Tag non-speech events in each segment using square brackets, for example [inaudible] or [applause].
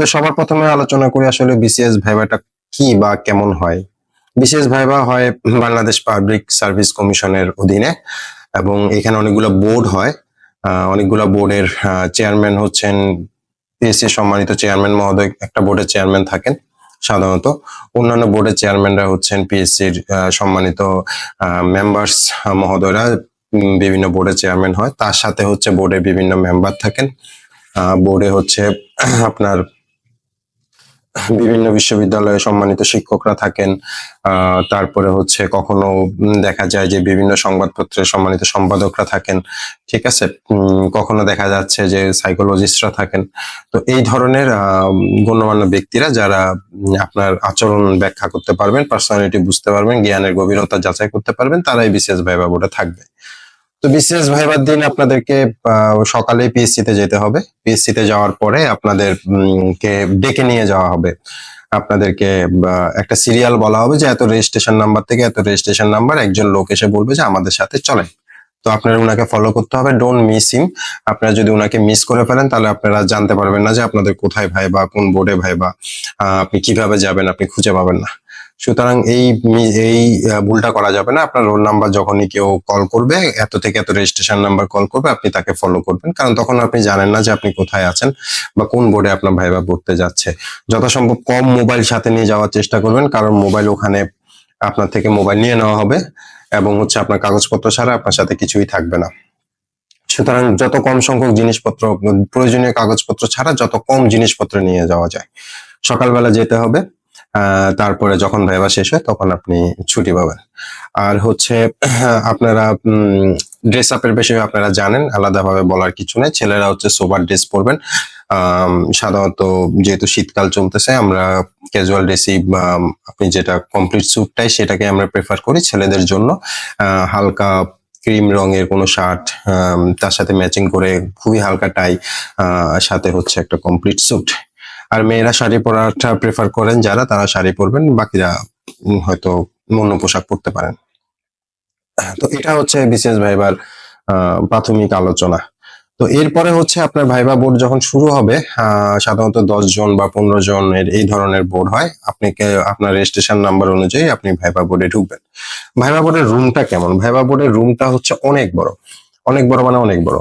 তো সবার প্রথমে আলোচনা করি আসলে বিসিএস ভাইভাটা কি বা কেমন হয়। বিসিএস ভাইভা হয় বাংলাদেশ পাবলিক সার্ভিস কমিশনের অধীনে এবং এখানে অনেকগুলো বোর্ড হয়। অনেকগুলো বোর্ডের চেয়ারম্যান হচ্ছেন পিএসসি সম্মানিত চেয়ারম্যান মহোদয়, একটা বোর্ডের চেয়ারম্যান থাকেন সাধারণত। অন্যান্য বোর্ডের চেয়ারম্যানরা হচ্ছেন পিএসসির সম্মানিত মেম্বার্স মহোদয়রা বিভিন্ন বোর্ডের চেয়ারম্যান হয়। তার সাথে হচ্ছে বোর্ডের বিভিন্ন মেম্বার থাকেন। বোর্ডে হচ্ছে আপনার বিভিন্ন বিশ্ববিদ্যালয়ে সম্মানিত শিক্ষকরা থাকেন। তারপরে হচ্ছে কখনো দেখা যায় যে বিভিন্ন সংবাদপত্রের সম্মানিত সম্পাদকরা থাকেন। ঠিক আছে? কখনো দেখা যাচ্ছে যে সাইকোলজিস্টরা থাকেন। তো এই ধরনের গণ্যমান্য ব্যক্তিরা যারা আপনার আচরণ ব্যাখ্যা করতে পারবেন পার্সোনালিটি বুঝতে পারবেন, জ্ঞানের গভীরতা যাচাই করতে পারবেন, তারাই বিশেষ ভাইবা থাকবে। তো বিসিএস ভাইবার দিন আপনাদেরকে সকালে পিএসসি তে যেতে হবে। পিএসসি তে যাওয়ার পরে আপনাদের কে ডেকে নিয়ে যাওয়া হবে। আপনাদেরকে একটা সিরিয়াল বলা হবে যে এত রেজিস্ট্রেশন নাম্বার থেকে এত রেজিস্ট্রেশন নাম্বার একজন লোক এসে বলবে যে আমাদের সাথে চলেন। তো আপনারা উনাকে ফলো করতে হবে ডোন্ট মিস হিম আপনারা যদি উনাকে মিস করে ফেলেন, তাহলে আপনারা জানতে পারবেন না যে আপনাদের কোথায় ভাই বা কোন বোর্ডে ভাই বা আপনি কীভাবে যাবেন, আপনি খুঁজে পাবেন না। সুতরাং এই এই ভুলটা করা যাবে না। আপনার রোল নাম্বার যখনই কেউ কল করবে, এত থেকে এত রেজিস্ট্রেশন নাম্বার কল করবে, আপনি তাকে ফলো করবেন। কারণ তখন আপনি জানেন না যে আপনি কোথায় আছেন বা কোন বোর্ডে আপনার ভাইবা পড়তে যাচ্ছে। যথাসম্ভব কম মোবাইল সাথে নিয়ে যাওয়ার চেষ্টা করবেন, কারণ মোবাইল ওখানে আপনার থেকে মোবাইল নিয়ে নেওয়া হবে এবং হচ্ছে আপনার কাগজপত্র ছাড়া আপনার সাথে কিছুই থাকবে না। সুতরাং যত কম সংখ্যক জিনিসপত্র, প্রয়োজনীয় কাগজপত্র ছাড়া যত কম জিনিসপত্র নিয়ে যাওয়া যায়। সকালবেলা যেতে হবে তারপরে যখন ভাইবা শেষ হয় তখন আপনি ছুটি পাবেন। আর হচ্ছে, আপনারা ড্রেস আপের বিষয়ে আপনারা জানেন, আলাদাভাবে বলার কিছু নেই। ছেলেরা হচ্ছে সোবার ড্রেস পরবেন। সাধারণত যেহেতু শীতকাল চলতেছে, আমরা ক্যাজুয়াল ড্রেসই আপনি যেটা কমপ্লিট স্যুটটাই সেটাকে আমরা প্রেফার করি ছেলেদের জন্য। হালকা ক্রিম রঙের কোনো শার্ট তার সাথে ম্যাচিং করে খুবই হালকা টাই সাথে হচ্ছে একটা কমপ্লিট স্যুট আর মেয়েরা শাড়ি পরাটা প্রেফার করেন যারা, তারা শাড়ি পরবেন, বাকিরা হয়তো অন্য পোশাক পরতে পারেন। তো এটা হচ্ছে বিসিএস ভাইবার প্রাথমিক আলোচনা। তো এরপরে হচ্ছে আপনার ভাইবা বোর্ড যখন শুরু হবে সাধারণত দশ জন বা পনেরো জনের এই ধরনের বোর্ড হয়। আপনাকে, আপনার রেজিস্ট্রেশন নাম্বার অনুযায়ী আপনি ভাইবা বোর্ডে ঢুকবেন। ভাইবা বোর্ডের রুমটা কেমন? ভাইবা বোর্ডের রুমটা হচ্ছে অনেক বড়। অনেক বড় মানে অনেক বড়।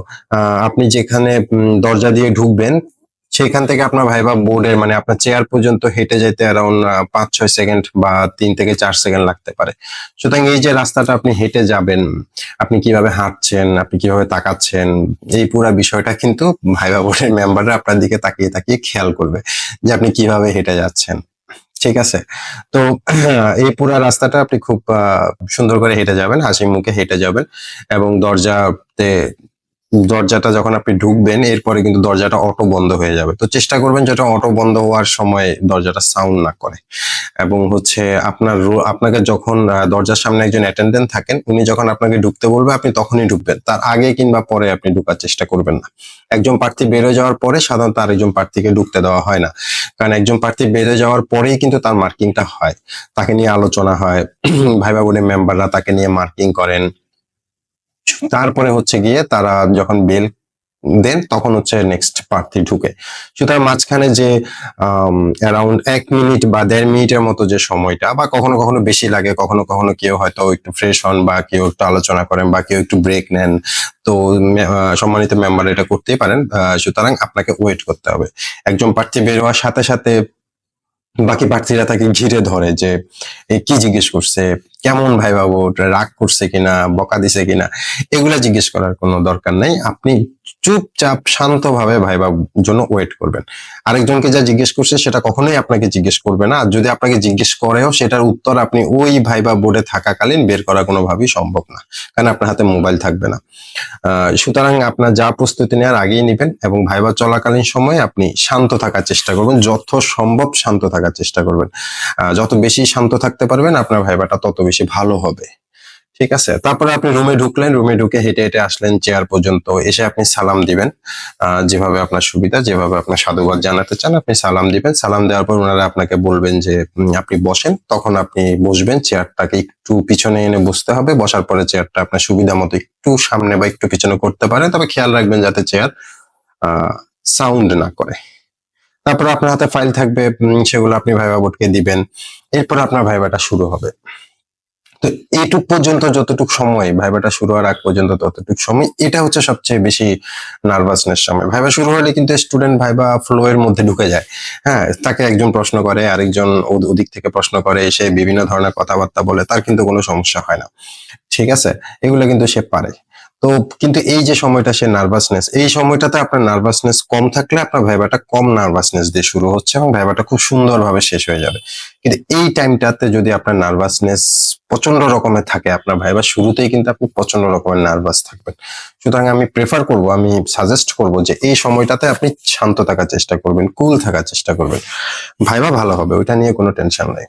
আপনি যেখানে দরজা দিয়ে ঢুকবেন সেখান থেকে আপনার ভাইবা বোর্ডের মানে আপনার চেয়ার পর্যন্ত হেঁটে যেতে অ্যারাউন্ড পাঁচ, ছয় সেকেন্ড বা তিন থেকে চার সেকেন্ড লাগতে পারে। সুতরাং এই যে রাস্তাটা আপনি হেঁটে যাবেন, আপনি কীভাবে হাঁটছেন, আপনি কীভাবে তাকাচ্ছেন, এই পুরো বিষয়টা কিন্তু ভাইবা বোর্ডের মেম্বাররা আপনার দিকে তাকিয়ে তাকিয়ে খেয়াল করবে যে আপনি কীভাবে হেঁটে যাচ্ছেন। ঠিক আছে? তো, [clears throat] এই পুরো রাস্তাটা আপনি খুব সুন্দর করে হেঁটে যাবেন হাসি মুখে হেঁটে যাবেন এবং দরজাতে দরজাটা যখন আপনি ঢুকবেন, এরপরে কিন্তু দরজাটা অটো বন্ধ হয়ে যাবে। তো চেষ্টা করবেন যেটা অটো বন্ধ হওয়ার সময় দরজাটা সাউন্ড না করে। এবং হচ্ছে আপনার আপনাকে যখন দরজার সামনে একজন অ্যাটেন্ডেন্ট থাকেন, উনি যখন আপনাকে ঢুকতে বলবে, আপনি তখনই ঢুকবেন। তার আগে কিংবা পরে আপনি ঢুকার চেষ্টা করবেন না। একজন প্রার্থী বেরো যাওয়ার পরে সাধারণত আরেকজন প্রার্থীকে ঢুকতে দেওয়া হয় না। কারণ একজন প্রার্থী বেরো যাওয়ার পরেই কিন্তু তার মার্কিংটা হয়। তাকে নিয়ে আলোচনা হয়। [clears throat] ভাইবা বোর্ডের মেম্বাররা তাকে নিয়ে মার্কিং করেন। তারপরে হচ্ছে গিয়ে তারা যখন বেল দেন, তখন হচ্ছে নেক্সট প্রার্থী ঢুকে। সুতরাং মাঝখানে যে অ্যারাউন্ড এক মিনিট বা দেড় মিনিটের মতো যে সময়টা, বা কখনো কখনো বেশি লাগে, কখনো কখনো কেউ হয়তো একটু ফ্রেশ হন বা কেউ একটু আলোচনা করেন বা কেউ একটু ব্রেক নেন, তো সম্মানিত মেম্বার এটা করতেই পারেন। সুতরাং আপনাকে ওয়েট করতে হবে। একজন প্রার্থী বের হওয়ার সাথে সাথে বাকি প্রার্থীরা তাকে ঘিরে ধরে যে কি জিজ্ঞেস করছে কেমন ভাই বাবু রাগ করছে কিনা, বকা দিছে কিনা, এগুলা জিজ্ঞেস করার কোনো দরকার নেই। আপনি চুপচাপ, শান্তভাবে ভাই বাবুর জন্য ওয়েট করবেন। আরেকজনকে যা জিজ্ঞেস করছে, সেটা কখনোই আপনাকে জিজ্ঞেস করবে না। আর যদি আপনাকে জিজ্ঞেস করেও, সেটার উত্তর আপনি ওই ভাইবা বোর্ডে থাকাকালীন বের করা কোনোভাবেই সম্ভব না। কারণ আপনার হাতে মোবাইল থাকবে না। সুতরাং আপনার যা প্রস্তুতি নেওয়ার আগেই নেবেন এবং ভাইবা চলাকালীন সময়ে আপনি শান্ত থাকার চেষ্টা করবেন। যত সম্ভব শান্ত থাকার চেষ্টা করবেন। যত বেশি শান্ত থাকতে পারবেন, আপনার ভাইবাটা তত বেশি ভালো হবে। ঠিক আছে? তারপরে আপনি রুমে ঢুকলেন রুমে ঢুকে হেঁটে হেঁটে আসলেন চেয়ার পর্যন্ত। এসে আপনি সালাম দিবেন। যেভাবে আপনার সুবিধা, যেভাবে আপনার সাধুবাদ জানাতে চান, আপনি সালাম দিবেন। সালাম দেওয়ার পর ওনারা আপনাকে বলবেন যে আপনি বসেন। তখন আপনি বসবেন। চেয়ারটাকে একটু পিছনে এনে বসতে হবে। বসার পরে চেয়ারটা আপনার সুবিধা মতো একটু সামনে বা একটু পিছনে করতে পারেন। তবে খেয়াল রাখবেন যাতে চেয়ার সাউন্ড না করে। তারপর আপনার হাতে ফাইল থাকবে। সেগুলো আপনি ভাইবা বোর্ডকে দিবেন। এরপর আপনার ভাইবাটা শুরু হবে। তো এইটুক পর্যন্ত যতটুক সময় ভাইবাটা শুরু হওয়ার আগ পর্যন্ত ততটুক সময়, এটা হচ্ছে সবচেয়ে বেশি নার্ভাসনেস সময়। ভাইবা শুরু হলে কিন্তু স্টুডেন্ট ভাইবা ফ্লো এর মধ্যে ঢুকে যায়। হ্যাঁ তাকে একজন প্রশ্ন করে, আরেকজন ওদিক থেকে প্রশ্ন করে, সে বিভিন্ন ধরনের কথাবার্তা বলে, তার কিন্তু কোনো সমস্যা হয় না। ঠিক আছে? এগুলো কিন্তু সে পারে। তো কিন্তু এই যে সময়টা সে নার্ভাসনেস এই সময়টাতে আপনার নার্ভাসনেস কম থাকলে আপনার ভাইবাটা কম নার্ভাসনেস দিয়ে শুরু হচ্ছে এবং ভাইবাটা খুব সুন্দরভাবে শেষ হয়ে যাবে। কিন্তু এই টাইমটাতে যদি আপনার নার্ভাসনেস প্রচণ্ড রকমের থাকে, আপনার ভাইবা শুরুতেই কিন্তু আপনি প্রচণ্ড রকমের নার্ভাস থাকবেন। সুতরাং আমি প্রেফার করব, আমি সাজেস্ট করব যে এই সময়টাতে আপনি শান্ত থাকার চেষ্টা করবেন কুল থাকার চেষ্টা করবেন। ভাইবা ভালো হবে, ওইটা নিয়ে কোনো টেনশন নাই।